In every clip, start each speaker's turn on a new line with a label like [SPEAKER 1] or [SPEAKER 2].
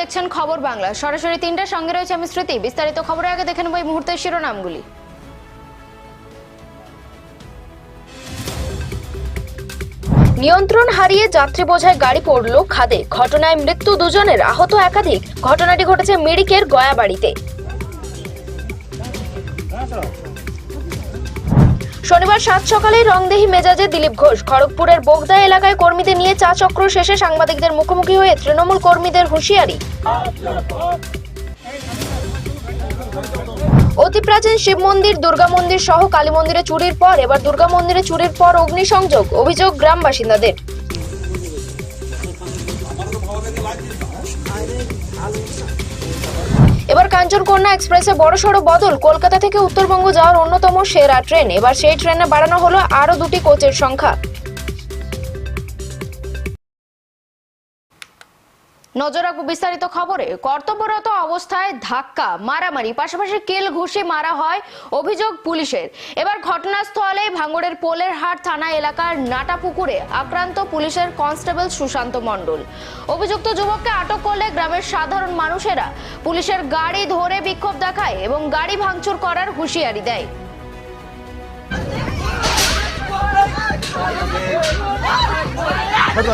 [SPEAKER 1] দেখছেন খবর বাংলা। সরাসরি তিনটার সঙ্গে রয়েছে আমি স্মৃতি। বিস্তারিত খবরের আগে দেখে নেব এই মুহূর্তের শিরোনামগুলি।
[SPEAKER 2] নিয়ন্ত্রণ হারিয়ে যাত্রী বোঝায় গাড়ি পড়ল খাদে। ঘটনায় মৃত্যু দুজনের। আহত একাধিক। ঘটনাটি ঘটেছে মিরিকের গয়াবাড়িতে। শনিবার সাত সকালে রংদেহি মেজাজে দিলীপ ঘোষ। খড়গপুরের বোগদা এলাকায় কর্মীদের নিয়ে চা চক্র শেষে সাংবাদিকদের মুখোমুখি হয়ে তৃণমূল কর্মীদের হুঁশিয়ারি। অতি প্রাচীন শিব মন্দির, দুর্গা মন্দির সহ কালী মন্দিরে চুরির পর, এবার দুর্গা মন্দিরে চুরির পর অগ্নিসংযোগ, অভিযোগ গ্রাম বাসিন্দাদের কাঞ্চনকন্যা এক্সপ্রেসে বড়সড় বদল। কলকাতা থেকে উত্তরবঙ্গ যাওয়ার অন্যতম সেরা ট্রেন। এবার সেই ট্রেনে বাড়ানো হলো আরও দুটি কোচের সংখ্যা।
[SPEAKER 1] নজর রাখব বিস্তারিত খবরে। কর্তব্যরত অবস্থায় ধাক্কা, মারামারি, পাশাপাশি কেল ঘুষি মারা হয় অভিযোগ পুলিশের। এবার ঘটনাস্থলে ভাঙড়ের পোলেরহাট থানা এলাকার নাটাপুকুরে আক্রান্ত পুলিশের কনস্টেবল সুশান্ত মণ্ডল। অভিযুক্ত যুবককে আটক করলে গ্রামের সাধারণ মানুষেরা পুলিশের গাড়ি ধরে বিক্ষোভ দেখায় এবং গাড়ি ভাঙচুর করার হুঁশিয়ারি দেয়।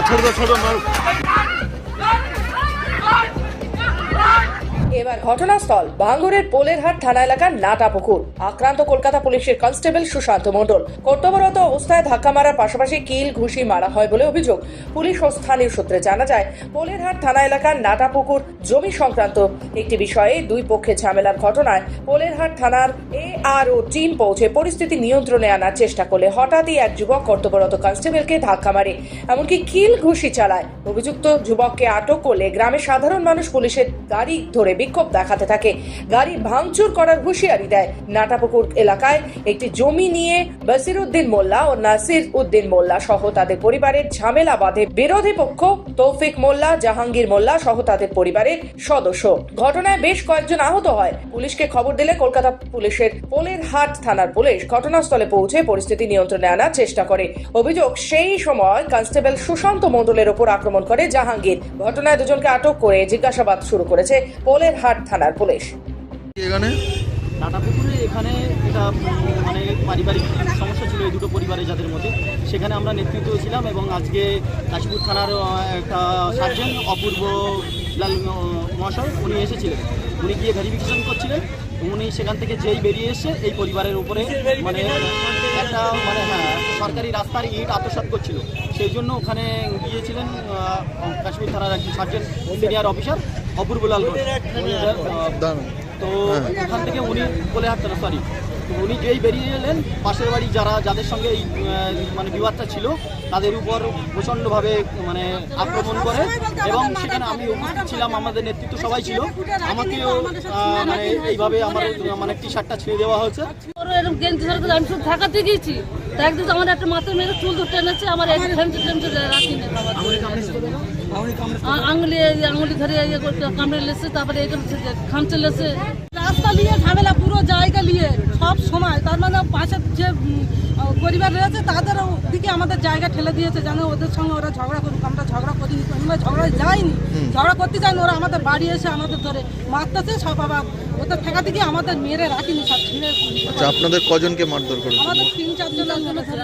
[SPEAKER 3] ছোট ছোট
[SPEAKER 4] এবার ঘটনাস্থল, ভাঙ্গুরের পোলেরহাট থানা এলাকার নাটাপুকুর। আক্রান্ত কলকাতা পুলিশের কনস্টেবল সুশান্ত মণ্ডল। কর্তব্যরত অবস্থায় ধাক্কা মারার পাশাপাশি কিল, ঘুষি মারা হয় বলে অভিযোগ পুলিশ ও স্থানীয় সূত্রে জানা যায়। পোলেরহাট থানা এলাকার নাটাপুকুর জমি সংক্রান্ত একটি বিষয়ে দুই পক্ষে ঝামেলার ঘটনায় পোলেরহাট থানার এ আর ও টিম পৌঁছে পরিস্থিতি নিয়ন্ত্রণে আনার চেষ্টা করলে হঠাৎই এক যুবক কর্তব্যরত কনস্টেবলকে ধাক্কা মারে। এমনকি কিল, ঘুষি চালায়। অভিযুক্ত যুবককে আটক করলে গ্রামের সাধারণ মানুষ পুলিশের গাড়ি ধরে বিক্ষোভ দেখাতে থাকে। গাড়ি ভাঙচুর করার হুঁশিয়ারি দেয়। নাটাপুকুর এলাকায় একটি জমি নিয়ে বসির উদ্দিন মোল্লা ও নাসির উদ্দিন মোল্লা সহ তাদের পরিবারের ঝামেলা বাঁধে। বিরোধী পক্ষ তৌফিক মোল্লা, জাহাঙ্গীর মোল্লা সহ তাদের পরিবারের সদস্য। ঘটনায় বেশ কয়েকজন আহত হয়। পুলিশকে খবর দিলে কলকাতা পুলিশের পোলের হাট থানার পুলিশ ঘটনাস্থলে পৌঁছে পরিস্থিতি নিয়ন্ত্রণে আনার চেষ্টা করে। অভিযোগ, সেই সময় কনস্টেবল সুশান্ত মণ্ডলের ওপর আক্রমণ করে জাহাঙ্গীর। ঘটনায় দুজনকে আটক করে জিজ্ঞাসাবাদ শুরু করেছে পোলের হাট থানার পুলিশ।
[SPEAKER 3] এখানে?
[SPEAKER 5] নাটাপুকুরে এখানে এটা মানে পারিবারিক সমস্যা ছিল এই দুটো পরিবারের যাদের মধ্যে। সেখানে আমরা নেতৃত্ব ছিলাম এবং আজকে কাশীপুর থানার একটা সার্জেন্ট অপূর্ব লাল মহাশয় উনি এসেছিলেন। উনি গিয়ে ভেরিফিকেশন করছিলেন। উনি সেখান থেকে যেই বেরিয়ে এসে এই পরিবারের উপরে মানে একটা মানে হ্যাঁ সরকারি রাস্তার ইট আত্মসাৎ করছিল। সেই জন্য ওখানে গিয়েছিলেন কাশ্মীর থানার একজন sergeant senior officer. Apurbalal
[SPEAKER 3] Lal
[SPEAKER 5] তো ওখান থেকে উনি বলে হাঁটতেন সরি উনি যেই বেরিয়ে এলেন। পাশের বাড়ি যারা, যাদের সঙ্গে এই মানে বিবাদটা ছিল, তাদের উপর প্রচণ্ডভাবে মানে আক্রমণ করে। এবং সেখানে আমি উপস্থিত ছিলাম, আমাদের নেতৃত্ব সবাই ছিল। আমাকেও মানে এইভাবে আমার মানে টি শার্টটা ছিঁড়ে দেওয়া হয়েছে।
[SPEAKER 6] এরকম গেঞ্জি আমি শুধু ঢাকাতে গিয়েছি আমার একটা মাথা মেরে চুল ধরে আমার রাখি আঙুলি আঙুলি ধরে কামড়ে লেছে, তারপরে এখানে খামচে লেছে। নিয়ে ঝামেলা পুরো জায়গা নিয়ে সব সময়। তার মানে পাশের যে পরিবার রয়েছে তাদের দিকে আমাদের জায়গা ঠেলে দিয়েছে যেন ওদের সঙ্গে ওরা ঝগড়া করুক। আমরা ঝগড়া করিনি আমরা ঝগড়া যাইনি। ঝগড়া করতে যাইনি ওরা আমাদের বাড়ি এসে আমাদের ধরে মারতেছে সব আবার ওদের ঠেকাতে গিয়ে আমাদের মেরে রাখিনি সব ছিঁড়ে
[SPEAKER 3] আচ্ছা আপনাদের কজনকে মারধর করেছে?
[SPEAKER 6] আমাদের তিন চারজন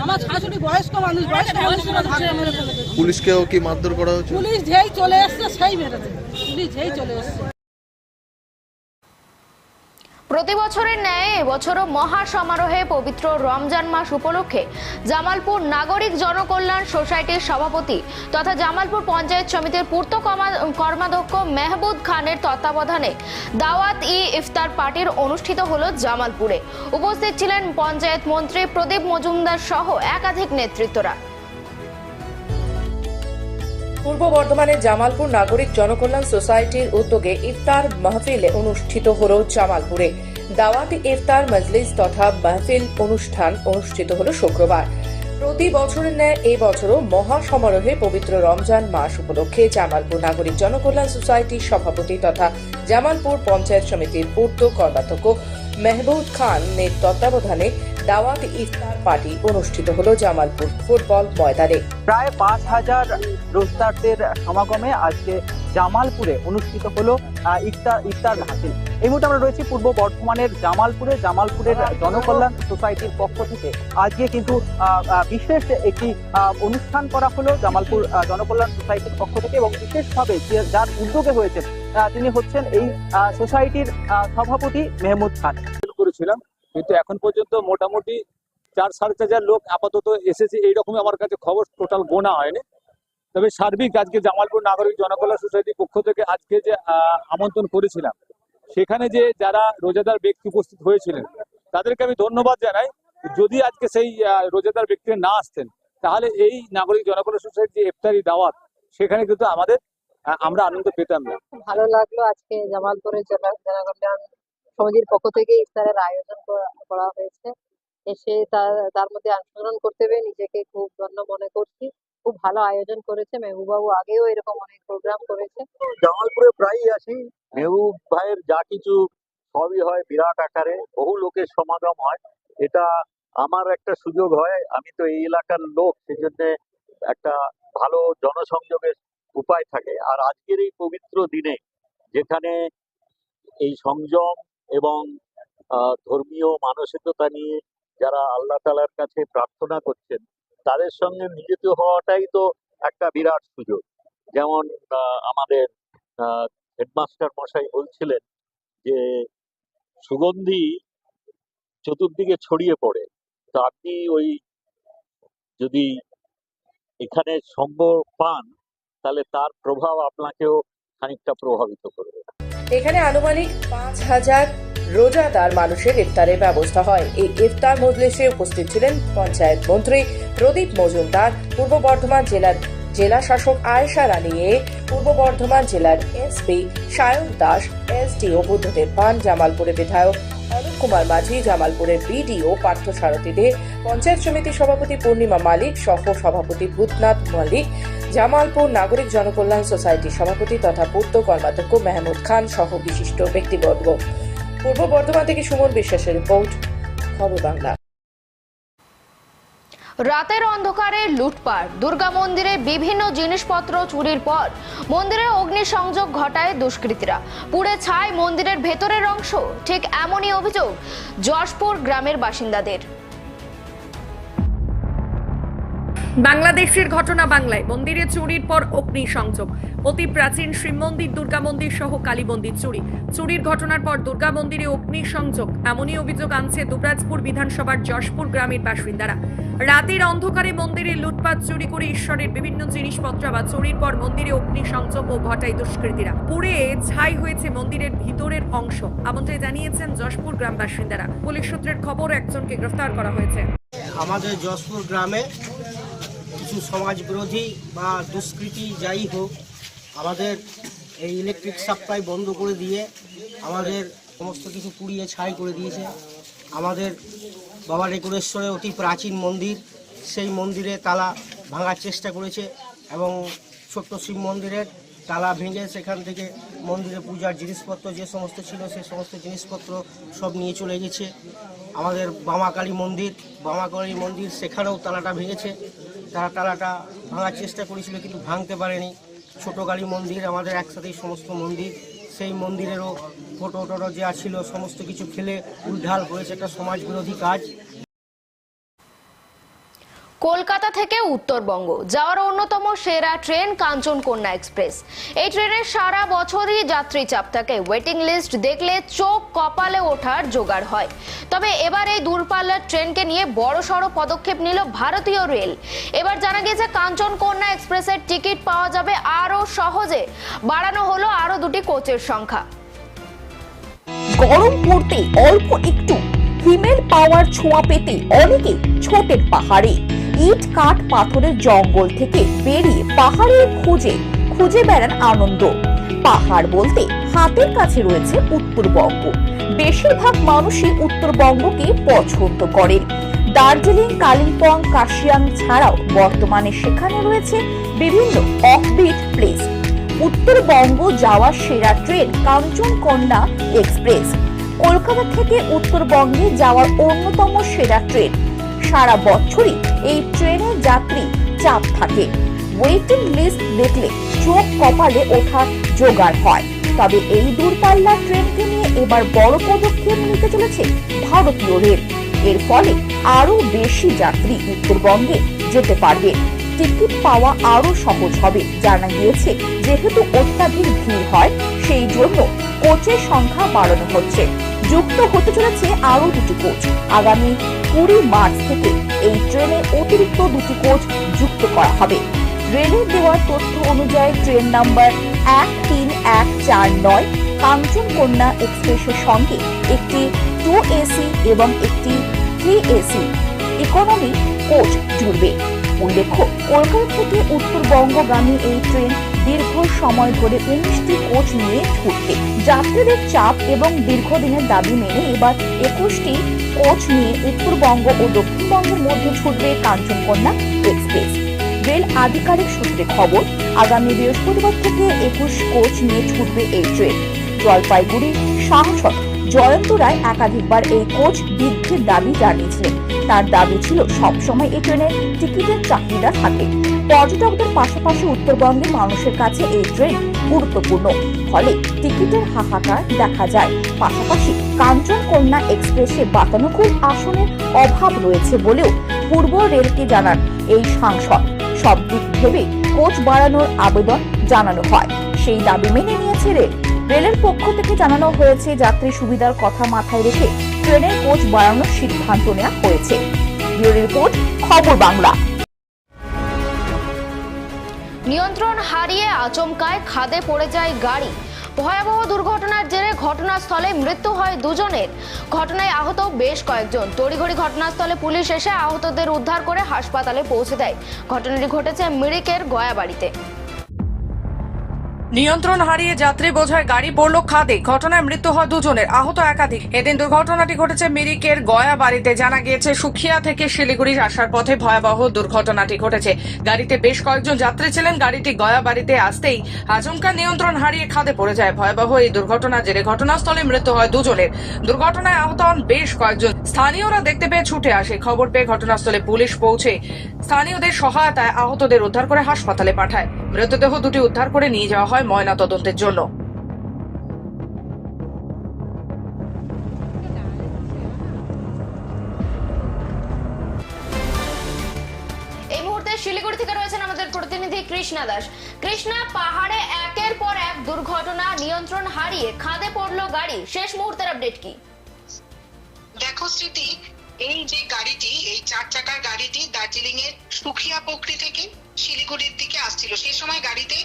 [SPEAKER 6] আমার শাশুড়ি বয়স্ক মানুষ বয়স্ক মানুষরা ধরে
[SPEAKER 3] পুলিশকেও কি মারধর করা হয়েছে
[SPEAKER 6] পুলিশ যেই চলে এসছে সেই মেরেছে। পুলিশ যেই চলে এসছে।
[SPEAKER 1] প্রতি বছরের ন্যায় এবছরও মহা সমারোহে পবিত্র রমজান মাস উপলক্ষে জামালপুর নাগরিক জনকল্যাণ সোসাইটির সভাপতি তথা জামালপুর পঞ্চায়েত সমিতির পূর্ত কর্মাধ্যক্ষ মেহবুদ খানের তত্ত্বাবধানে দাওয়াত ই ইফতার পার্টির অনুষ্ঠিত হল জামালপুরে। উপস্থিত ছিলেন পঞ্চায়েত মন্ত্রী প্রদীপ মজুমদার সহ একাধিক নেতৃত্বরা।
[SPEAKER 4] পূর্ব বর্ধমানের জামালপুর নাগরিক জনকল্যাণ সোসাইটির উদ্যোগে ইফতার মাহফিলে অনুষ্ঠিত হল জামালপুরে। দাওয়াতি ইফতার, মজলিস তথা মাহফিল অনুষ্ঠান অনুষ্ঠিত হল শুক্রবার। প্রতি বছরের ন্যায় এবছরও বছরও মহা সমারোহে পবিত্র রমজান মাস উপলক্ষে জামালপুর নাগরিক জনকল্যাণ সোসাইটির সভাপতি তথা জামালপুর পঞ্চায়েত সমিতির পূর্ত কর্মাধ্যক্ষ মেহবুব খান এর তত্ত্বাবধানে দাওয়াত ইফতার পার্টি অনুষ্ঠিত হলো জামালপুর ফুটবল ময়দানে।
[SPEAKER 7] প্রায় পাঁচ হাজার রোজদারদের সমাগমে আজকে জামালপুরে অনুষ্ঠিত হলো আহ, ইফতার ইফতার মাহফিল এই মুহূর্তে আমরা রয়েছি পূর্ব বর্ধমানের জামালপুরে জামালপুরের জনকল্যাণ সোসাইটির পক্ষ থেকে। আজকে কিন্তু আহ, আহ, বিশেষ একটি আহ, অনুষ্ঠান করা হলো জামালপুর আহ, জনকল্যাণ সোসাইটির পক্ষ থেকে এবং বিশেষভাবে যে- যার উদ্যোগে হয়েছেন আহ, তিনি হচ্ছেন এই আহ, সোসাইটির আহ, সভাপতি মেহমুদ খান।
[SPEAKER 8] করেছিলাম। কিন্তু এখন পর্যন্ত মোটামুটি চার সাড়ে চার হাজার লোক আপাতত এসেছে, এইরকমই আমার কাছে খবর টোটাল গোনা হয়নি। তবে সার্বিক আজকে জামালপুর নাগরিক জনকল্যাণ সোসাইটির পক্ষ থেকে আজকে যে আমন্ত্রণ করেছিলাম, সেখানে যে যারা রোজাদার ব্যক্তি উপস্থিত হয়েছিলেন, তাদেরকে আমি ধন্যবাদ জানাই। যদি আজকে সেই রোজাদার ব্যক্তিরা না আসতেন, তাহলে এই নাগরিক জনকল্যাণ সোসাইটির যে ইফতারি দাওয়াত, সেখানে কিন্তু আমাদের আমরা আনন্দ পেতাম না।
[SPEAKER 9] ভালো লাগল আজকে জামালপুরের জনকল্যাণ সমিতির পক্ষ থেকে ইফতারের আয়োজন করা- হয়েছে। এসে তার মধ্যে অংশগ্রহণ করতে পেরে নিজেকে খুব ধন্য মনে করছি। খুব ভালো আয়োজন করেছে মেহবুবাবু আগেও এরকম অনেক প্রোগ্রাম করেছে।
[SPEAKER 10] জামালপুরে প্রায়ই আসি। মেহবুব ভাইয়ের যা কিছু সবই হয় বিরাট আকারে, বহু লোকের সমাগম হয়। এটা আমার একটা সুযোগ হয়। আমি তো এই এলাকার লোক, সেজন্য একটা ভালো জনসংযোগের উপায় থাকে। আর আজকের এই পবিত্র দিনে যেখানে এই সংযম এবং ধর্মীয় মানসিকতা নিয়ে যারা আল্লাহ তালার কাছে প্রার্থনা করছেন, তাদের সঙ্গে মিলিত হওয়াটাই তো একটা বিরাট সুযোগ। যেমন আমাদের হেডমাস্টার মশাই বলছিলেন যে, সুগন্ধি চতুর্দিকে ছড়িয়ে পড়ে। তো আপনি ওই যদি এখানে সঙ্গ পান, তাহলে তার প্রভাব আপনাকেও খানিকটা প্রভাবিত করবে।
[SPEAKER 4] এখানে আনুমানিক পাঁচ হাজার রোজাদার মানুষের ইফতারের ব্যবস্থা হয়। এই ইফতার মজলিসে উপস্থিত ছিলেন পঞ্চায়েত মন্ত্রী প্রদীপ মজুমদার, পূর্ব বর্ধমান জেলার জেলা শাসক আয়েশা রানী এ, পূর্ব বর্ধমান জেলার এসপি সায়ন দাস এসডিও বুদ্ধদেব পান জামালপুরের বিধায়ক কুমার মাঝি, জামালপুরের বিডিও পার্থ সারথী দে, পঞ্চায়েত সমিতি সভাপতি পূর্ণিমা মালিক, সহ সভাপতি ভূতনাথ মালিক, জামালপুর নাগরিক জনকল্যাণ সোসাইটির সভাপতি তথা পূর্ত কর্মাধ্যক্ষ মেহমুদ খান সহ বিশিষ্ট ব্যক্তিবর্গ। পূর্ব বর্ধমান থেকে সুমন বিশ্বাসের রিপোর্ট, খবর বাংলা।
[SPEAKER 1] রাতের অন্ধকারে লুটপাট। দুর্গা মন্দিরে বিভিন্ন জিনিসপত্র চুরির পর মন্দিরে অগ্নিসংযোগ ঘটায় দুষ্কৃতীরা। পুড়ে ছাই মন্দিরের ভেতরের অংশ, ঠিক এমনই অভিযোগ যশপুর গ্রামের বাসিন্দাদের।
[SPEAKER 11] বাংলাদেশের ঘটনা বাংলায়। মন্দিরে চুরির পর অগ্নি সংযোগ অতি প্রাচীন শিব মন্দির, দুর্গা মন্দির সহ কালী মন্দির চুরি। চুরির ঘটনার পর দুর্গা মন্দিরে অগ্নি সংযোগ এমনই অভিযোগ আনছে দুবরাজপুর বিধানসভার যশপুর গ্রামের বাসিন্দারা। রাতের অন্ধকারে মন্দিরে লুটপাট, চুরি করে ঈশ্বরের বিভিন্ন জিনিসপত্র বা চুরির পর মন্দিরে অগ্নি সংযোগ ও ঘটায় দুষ্কৃতীরা। পুড়ে ছাই হয়েছে মন্দিরের ভিতরের অংশ এমনটাই জানিয়েছেন যশপুর গ্রাম বাসিন্দারা। পুলিশ সূত্রের খবর, একজনকে গ্রেফতার করা হয়েছে।
[SPEAKER 5] আমাদের যশপুর গ্রামে কিছু সমাজ বিরোধী বা দুষ্কৃতি যাই হোক, আমাদের এই ইলেকট্রিক সাপ্লাই বন্ধ করে দিয়ে আমাদের সমস্ত কিছু পুড়িয়ে ছাই করে দিয়েছে। আমাদের বাবা রেকুরেশ্বরে অতি প্রাচীন মন্দির, সেই মন্দিরে তালা ভাঙার চেষ্টা করেছে এবং ছোট্ট শিব মন্দিরের তালা ভেঙে সেখান থেকে মন্দিরে পূজার জিনিসপত্র যে সমস্ত ছিল সে সমস্ত জিনিসপত্র সব নিয়ে চলে গেছে। আমাদের বামাকালী মন্দির বামাকালী মন্দির সেখানেও তালাটা ভেঙেছে। তারা তালাটা ভাঙার চেষ্টা করেছিল কিন্তু ভাঙতে পারেনি। ছোটো গাড়ি মন্দির, আমাদের একসাথেই সমস্ত মন্দির। সেই মন্দিরেরও ফটো টটো যা ছিল, সমস্ত কিছু খেলে উলঢাল হয়েছে একটা সমাজ বিরোধী কাজ।
[SPEAKER 1] কলকাতা থেকে উত্তরবঙ্গ, যাওয়ার অন্যতম সেরা ট্রেন কাঞ্চনকন্যা এক্সপ্রেস। এই ট্রেনের সারা বছরই যাত্রী চাপ থাকে। ওয়েটিং লিস্ট দেখলে চোখ কপালে ওঠার জোগাড় হয়। তবে এবার এই দূরপাল্লার ট্রেনকে নিয়ে বড় সড় পদক্ষেপ নিল ভারতীয় রেল। এবার জানা গিয়েছে, কাঞ্চনকন্যা এক্সপ্রেসের টিকিট পাওয়া যাবে আরও সহজে। বাড়ানো হলো আরও দুটি কোচের সংখ্যা।
[SPEAKER 12] গরম পড়তে অল্প একটু। হিমেল পাওয়ার ছোঁয়া পেতে অনেকে ছোটের পাহাড়ে। ইট কাঠ পাথরের জঙ্গল থেকে বেরিয়ে পাহাড়ের খোঁজে খুঁজে বেড়ান আনন্দ। পাহাড় বলতে হাতের কাছে রয়েছে উত্তরবঙ্গ। বেশিরভাগ মানুষই উত্তরবঙ্গকে পছন্দ করেন দার্জিলিং, কালিম্পং, কাশিয়াং ছাড়াও বর্তমানে সেখানে রয়েছে বিভিন্ন অফবিট প্লেস উত্তরবঙ্গ যাওয়ার সেরা ট্রেন কাঞ্চনকন্যা এক্সপ্রেস। কলকাতা থেকে উত্তরবঙ্গে যাওয়ার অন্যতম সেরা ট্রেন। সারা বছরই এই ট্রেনের যাত্রী চাপ থাকে। ওয়েটিং লিস্ট দেখলে চোখ কপালে ওঠার জোগাড় হয়। তবে এই দূরপাল্লার ট্রেনকে নিয়ে এবার বড় পদক্ষেপ নিতে চলেছে ভারতীয় রেল। এর ফলে আরও বেশি যাত্রী উত্তরবঙ্গে যেতে পারবে। টিকিট পাওয়া আরও সহজ হবে। জানা গিয়েছে, যেহেতু অত্যাধিক ভিড় হয়, সেই জন্য কোচের সংখ্যা বাড়ানো হচ্ছে। যুক্ত হতে চলেছে আরও দুটি কোচ। আগামী কুড়ি মার্চ থেকে এই ট্রেনে অতিরিক্ত দুটি কোচ যুক্ত করা হবে। রেলের দেওয়া তথ্য অনুযায়ী ট্রেন নাম্বার এক তিন এক চার নয় কাঞ্চনকন্যা এক্সপ্রেসের সঙ্গে একটি টু এসি এবং একটি থ্রি এসি ইকোনমি কোচ জুড়বে। উল্লেখ্য, কলকাতা থেকে উত্তরবঙ্গগামী এই ট্রেন দীর্ঘ সময় ধরে উনিশটি কোচ নিয়ে ছুটবে যাত্রীদের চাপ এবং দীর্ঘদিনের দাবি মেনে এবার একুশটি কোচ নিয়ে উত্তরবঙ্গ ও দক্ষিণবঙ্গের মধ্যে ছুটবে কাঞ্চনকন্যা এক্সপ্রেস। রেল আধিকারিক সূত্রে খবর, আগামী বৃহস্পতিবার থেকে একুশ কোচ নিয়ে ছুটবে এই ট্রেন। জলপাইগুড়ি সাংসদ জয়ন্ত রায় একাধিকবার এই কোচ বৃদ্ধির দাবি জানিয়েছিলেন। তার দাবি ছিল, সবসময় এই ট্রেনের টিকিটের চাহিদা থাকে। পর্যটকদের পাশাপাশি উত্তরবঙ্গের মানুষের কাছে এই ট্রেন গুরুত্বপূর্ণ। ফলে টিকিটের হাহাকার দেখা যায়। পাশাপাশি কাঞ্চনকন্যা এক্সপ্রেসে বাতানুকূল আসনের অভাব রয়েছে বলেও পূর্ব রেলকে জানান এই সাংসদ। সব দিক ভেবে কোচ বাড়ানোর আবেদন জানানো হয়। সেই দাবি মেনে নিয়েছে রেল। রেলের পক্ষ থেকে জানানো হয়েছে, যাত্রী সুবিধার কথা মাথায় রেখে ট্রেনের কোচ বাড়ানোর সিদ্ধান্ত নেওয়া হয়েছে। রিপোর্ট, খবর বাংলা।
[SPEAKER 1] নিয়ন্ত্রণ হারিয়ে আচমকায় খাদে পড়ে যায় গাড়ি। ভয়াবহ দুর্ঘটনার জেরে ঘটনাস্থলে মৃত্যু হয় দুজনের। ঘটনায় আহত বেশ কয়েকজন। তড়িঘড়ি ঘটনাস্থলে পুলিশ এসে আহতদের উদ্ধার করে হাসপাতালে পৌঁছে দেয়। ঘটনাটি ঘটেছে মিরিকের গয়াবাড়িতে।
[SPEAKER 11] নিয়ন্ত্রণ হারিয়ে যাত্রী বোঝায় গাড়ি পড়ল খাদে। ঘটনায় মৃত্যু হয় দুজনের, আহত একাধিক। এদিন দুর্ঘটনাটি ঘটেছে মিরিকের গয়া বাড়িতে। জানা গিয়েছে, সুখিয়া থেকে শিলিগুড়ি আসার পথে ভয়াবহ দুর্ঘটনাটি ঘটেছে। গাড়িতে বেশ কয়েকজন যাত্রী ছিলেন। গাড়িটি গয়া বাড়িতে আসতেই আচমকা নিয়ন্ত্রণ হারিয়ে খাদে পড়ে যায়। ভয়াবহ এই দুর্ঘটনার জেরে ঘটনাস্থলে মৃত্যু হয় দুজনের। দুর্ঘটনায় আহত হন বেশ কয়েকজন। স্থানীয়রা দেখতে পেয়ে ছুটে আসে। খবর পেয়ে ঘটনাস্থলে পুলিশ পৌঁছে স্থানীয়দের সহায়তায় আহতদের উদ্ধার করে হাসপাতালে পাঠায়। মৃতদেহ দুটি উদ্ধার করে নিয়ে যাওয়া হয় ময়না তদন্তের জন্য
[SPEAKER 1] শিলিগুড়ি থেকে রয়েছেন আমাদের প্রতিনিধি কৃষ্ণা দাস। কৃষ্ণা পাহাড়ে একের পর এক দুর্ঘটনা নিয়ন্ত্রণ হারিয়ে খাদে পড়ল গাড়ি। শেষ মুহূর্তের আপডেট কি?
[SPEAKER 13] দেখো স্মৃতি এই যে গাড়িটি এই চার চাকার গাড়িটি দার্জিলিং এর সুখিয়া পোখরি থেকে শিলিগুড়ির দিকে আসছিল। সেই সময় গাড়িতে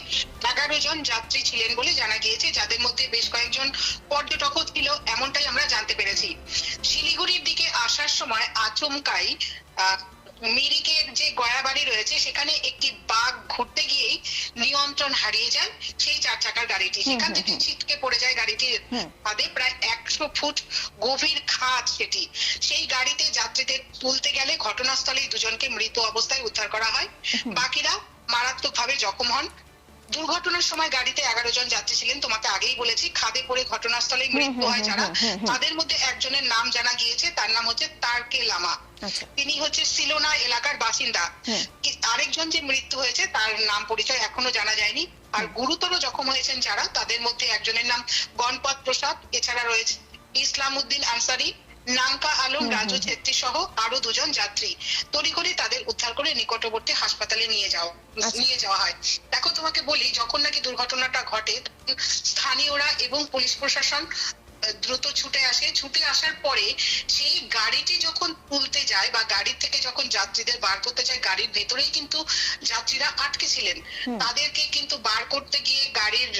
[SPEAKER 13] এগারো জন যাত্রী ছিলেন বলে জানা গিয়েছে, যাদের মধ্যে বেশ কয়েকজন পর্যটকও ছিল এমনটাই আমরা জানতে পেরেছি। শিলিগুড়ির দিকে আসার সময় আচমকাই মিরিকের যে গয়াবাড়ি রয়েছে সেখানে একটি বাঘ ঘুরতে গিয়েই নিয়ন্ত্রণ হারিয়ে যায় সেই চার চাকার গাড়িটি। সেখান থেকে ছিটকে পড়ে যায় গাড়িটির ফাঁদে প্রায় একশো ফুট গভীর খাদ সেটি। সেই গাড়িতে যাত্রীদের তুলতে গেলে ঘটনাস্থলেই দুজনকে মৃত অবস্থায় উদ্ধার করা হয়। বাকিরা মারাত্মক ভাবে জখম হন। দুর্ঘটনার সময় গাড়িতে এগারো জন যাত্রী ছিলেন। তোমাকে আগেই বলেছি খাদে পড়ে ঘটনাস্থলে মৃত্যু হয় যারা। তাদের মধ্যে একজনের নাম জানা গিয়েছে তার নাম হচ্ছে তারকে লামা। তিনি হচ্ছে সিলোনা এলাকার বাসিন্দা। আরেকজন যে মৃত্যু হয়েছে তার নাম পরিচয় এখনও জানা যায়নি। আর গুরুতর জখম হয়েছেন যারা তাদের মধ্যে একজনের নাম গণপত প্রসাদ এছাড়া রয়েছে ইসলাম উদ্দিন আনসারি নাঙ্কা আলম রাজু ছেত্রী সহ আরও দুজন যাত্রী তড়িঘড়ি তাদের উদ্ধার করে নিকটবর্তী হাসপাতালে নিয়ে যাও নিয়ে যাওয়া হয়। দেখো তোমাকে বলি যখন নাকি দুর্ঘটনাটা ঘটে স্থানীয়রা এবং পুলিশ প্রশাসন দ্রুত ছুটে আসে। ছুটে আসার পরে সেই গাড়িটি যখন তুলতে যায় বা গাড়ির থেকে যখন যাত্রীদের বার করতে যায় গাড়ির ভেতরেই কিন্তু যাত্রীরা আটকে ছিলেন। তাদেরকে কিন্তু বার করতে গিয়ে গাড়ির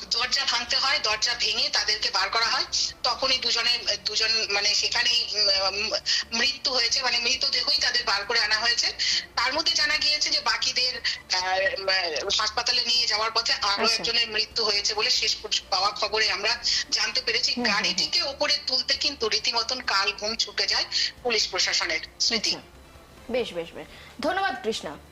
[SPEAKER 13] দরজা ভাঙতে হয় দরজা ভেঙে তাদেরকে বার করা হয়। তখনই দুজনে দুজন মানে সেখানেই মৃত্যু হয়েছে। মানে মৃতদেহই তাদের বার করে আনা হয়েছে। তার মধ্যে জানা গিয়েছে যে বাকিদের হাসপাতালে নিয়ে যাওয়ার পথে আরও
[SPEAKER 1] আচ্ছা।
[SPEAKER 13] একজনের মৃত্যু হয়েছে বলে শেষ পর্যন্ত পাওয়া খবরে আমরা জানতে পেরেছি। গাড়িটিকে ওপরে তুলতে কিন্তু রীতিমতন কাল ঘুম ছুটে যায় পুলিশ প্রশাসনের স্মৃতি।
[SPEAKER 1] বেশ বেশ বেশ। ধন্যবাদ কৃষ্ণা।